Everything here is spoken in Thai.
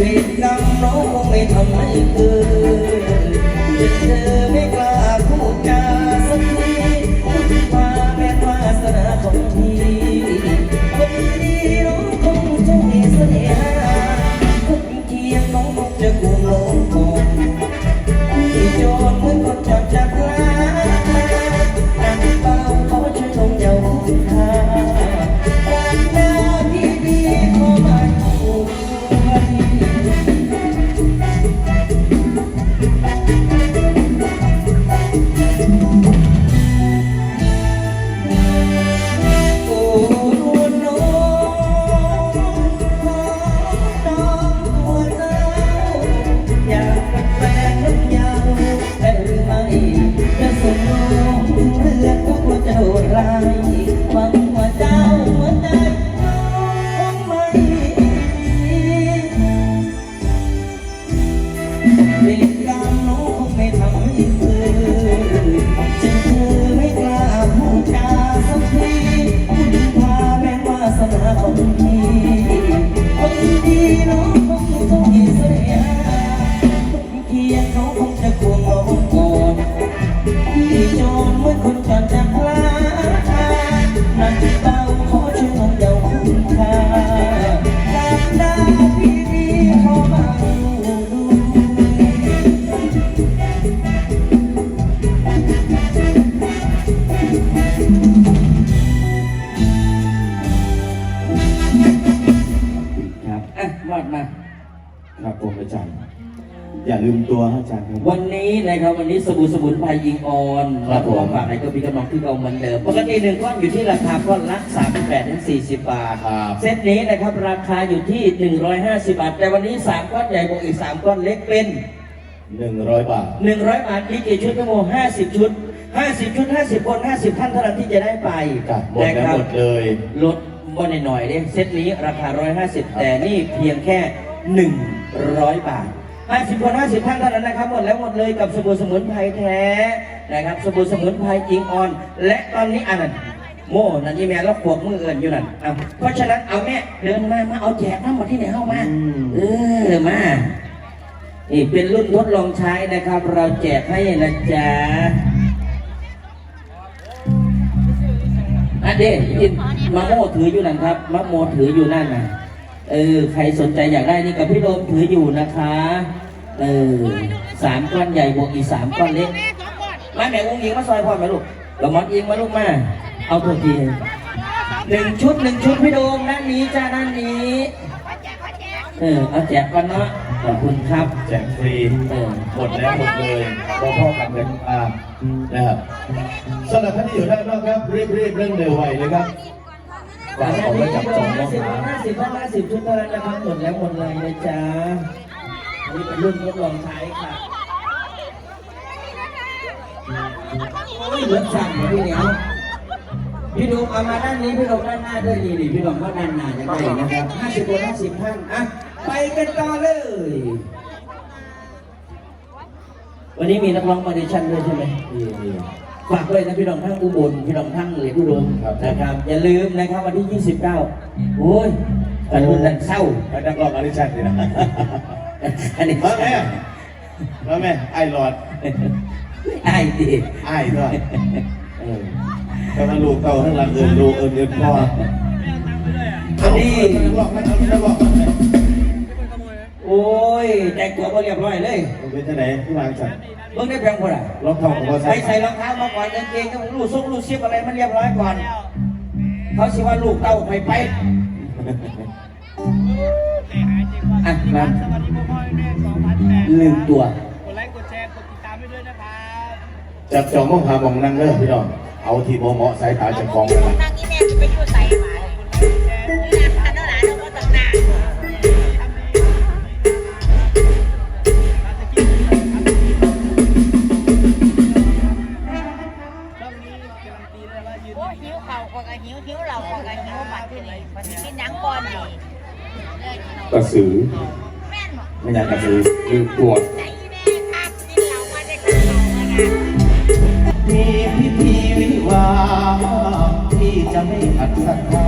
เวรกรรมน้องคงไม่ทำให้เกิดจนเธอไม่กล้า เครับผมอาจารย์ อย่าลืมตัวนะอาจารย์ครับ วันนี้นะครับวันนี้สบู่สมุนไพรยิงออนครับผม ฝากอะไรก็มีกำลังที่เราเหมือนเดิมปกติหนึ่งก้อนอยู่ที่ราคาก้อนละ38ถึง40 บาท ครับเซตนี้นะครับราคาอยู่ที่ 150 บาท แต่วันนี้ 3 ก้อนใหญ่บวกอีก 3 ก้อนเล็กเป็น หนึ่งร้อยบาท 100 บาทมีกี่ชุดทั้งหมด50 ชุด 50 ชุด 50 คน 50 ท่านเท่านั้นที่จะได้ไปครับหมดแล้วครับหมดเลย ลดบ่นหน่อยๆเนี่ยเซตนี้ราคา 150 แต่นี่เพียงแค่ 100 บาท50คน50ท่านเท่านั้นนะครับ หมดแล้วหมดเลยกับสบู่สมุนไพรแท้นะครับสบู่สมุนไพรอิงออน และตอนนี้อันนั้นโม่นั่นยี่แม่แล้วขวบมือเอินอยู่นั่นอะเพราะฉะนั้นเอาแม่เดินมามาเอาแจกน้ำหมดที่ไหนเข้ามาอืมเออมานี่เป็นรุ่นทดลองใช้นะครับ เราแจกให้นะจ๊ะอันเด็ยินมะโมถืออยู่นั่นครับมะโมถืออยู่นั่นนะ เออ ใครสนใจอยากได้นี่กับพี่โดมถืออยู่นะคะ เออสามก้อนใหญ่บวกอีกสามก้อนเล็กมาแม่อุ้งยิงมาซอยพ่อแม่ลูกเรามอดยิงมาลูกมา เอาตัวทีหนึ่งชุดหนึ่งชุดพี่โดมด้านนี้จ้าด้านนี้เออเอาแจกกันเนาะขอบคุณครับ แจกฟรีเออหมดแล้วหมดเลยพอพ่อกันกันอ่านะครับสำหรับท่านที่อยู่ด้านนอกครับรีบรีบเร่งเร็วไวเลยครับ ฝากของไว้จับจองน้องสิบหาห้าสิบห้าสิบชุดเท่านั้นนะครับหมดแล้วหมดเลยนะจ๊ะอันนี่เป็นรุ่นทดลองใช้ค่ะโอ้ยเหลือสั่งเหรอพี่เหนียวพี่ดมเอามาด้านนี้พี่ดมด้านหน้าด้วยนี่นี่พี่ดมก็ด้านหน้าจะได้นะครับห้าสิบคนห้าสิบท่านอะไปกันต่อเลย วันนี้มีนักร้องมาดิชั่นด้วยใช่ไหมนี่นี่ ฝากด้วยนะพี่น้องทั้งอุบลพี่น้องทั้งเหลยอุดมครับ นะครับ อย่าลืมนะครับวันที่ 29 โอ้ยกันรุ่นนั้นเศร้า ไปนักร้องอริชันนี่นะอันนี้มาแม่มาแม่ไอหลอดไอ้ดิไอ้ด้วยเออแต่มันลูกเต่าทั้งหลังเอินลูกเอินเอินพ่ออันนี้นักร้องนักร้องนักร้องนักร้องโอ้ยแต่งตัวมาเรียบร้อยเลย เป็นที่ไหนที่วางจัดเพิ่งได้เพียงพอละรองเท้าของพ่อใส่ใส่รองเท้ามาก่อนกางเกงกับลูกซุกลูกซิบอะไรมันเรียบร้อยก่อน เขาสิว่าลูกเต้าไปไปอะมาลืมตัว กดไลค์กดแชร์กดติดตามไปด้วยนะครับจับจองมองหามองนั่งเด้อพี่น้อง เอาที่เหมาะๆสายตาเจะของ กระสือไม่ใช่กระสือคือปวดมีพิธีวิวาที่จะไม่ขัดศรัทธา